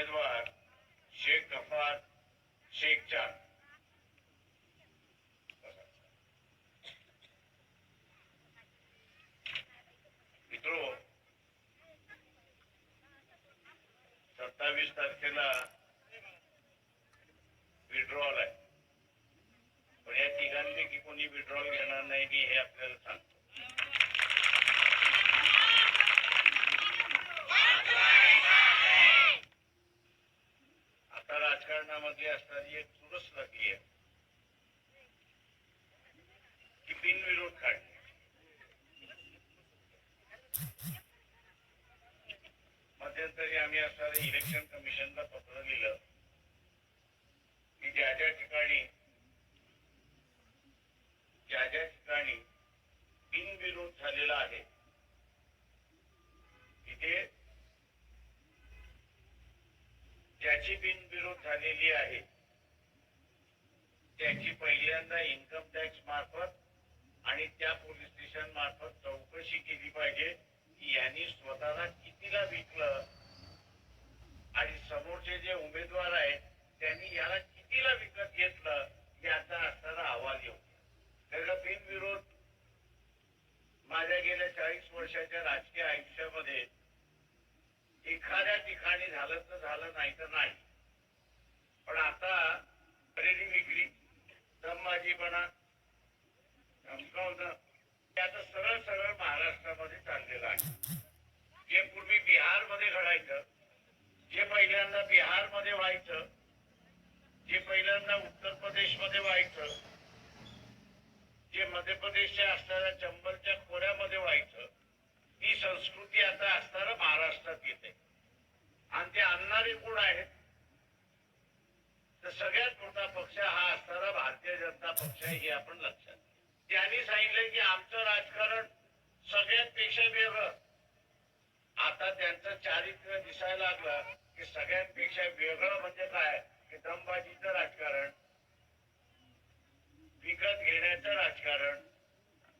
चे उमेदवार शेख गफार शेख चाँद। मित्रो, सत्तावीस तारखेला विड्रॉल आहे. पण या तिघांपैकी कोणी विड्रॉल घेणार नाही हे आपल्याला सांगतो. राजकारणामध्ये असणारी एक चुरस लागली आहे. की बिनविरोध काढणे मध्यंतरी आम्ही असणारे इलेक्शन कमिशनला पत्र लिहिलं. की ज्या ज्या ठिकाणी ज्या ज्या ठिकाणी बिनविरोध झालेला आहे तिथे ज्याची बिन बिनविरोध झालेली आहे. त्याची पहिल्यांदा इन्कम टॅक्स मार्फत आणि त्या पोलीस स्टेशन मार्फत चौकशी केली पाहिजे. की यांनी स्वतःला कितीला विकलं? आणि समोरचे जे उमेदवार आहेत त्यांनी याला कितीला विकत घेतलं? याचा असणारा अहवाल येऊ त्याचा बिनविरोध माझ्या गेल्या चाळीस वर्षाच्या राजकीय आयुष्यामध्ये एखाद्या ठिकाणी झालं तर झालं नाही तर नाही. दमबाजीपणा धमकावणं आता सरळ सरळ महाराष्ट्रामध्ये चाललेलं आहे. जे पूर्वी बिहारमध्ये घडायचं जे पहिल्यांदा बिहारमध्ये व्हायचं जे पहिल्यांदा उत्तर प्रदेशमध्ये व्हायचं जे मध्य प्रदेशच्या असणाऱ्या चंबलच्या खोऱ्यामध्ये व्हायचं ती संस्कृती आता असणारं महाराष्ट्रात येते. आणि ते आणणारे कोण आहेत? तर सगळ्यात मोठा पक्ष हा असणारा भारतीय जनता पक्ष आहे हे आपण लक्षात त्यांनी सांगितलं की आमचं राजकारण सगळ्यात पेक्षा वेगळं आता त्यांचं चारित्र्य दिसायला लागलं की सगळ्यांपेक्षा वेगळं म्हणजे काय? की दमबाजीचं राजकारण विकत घेण्याचं राजकारण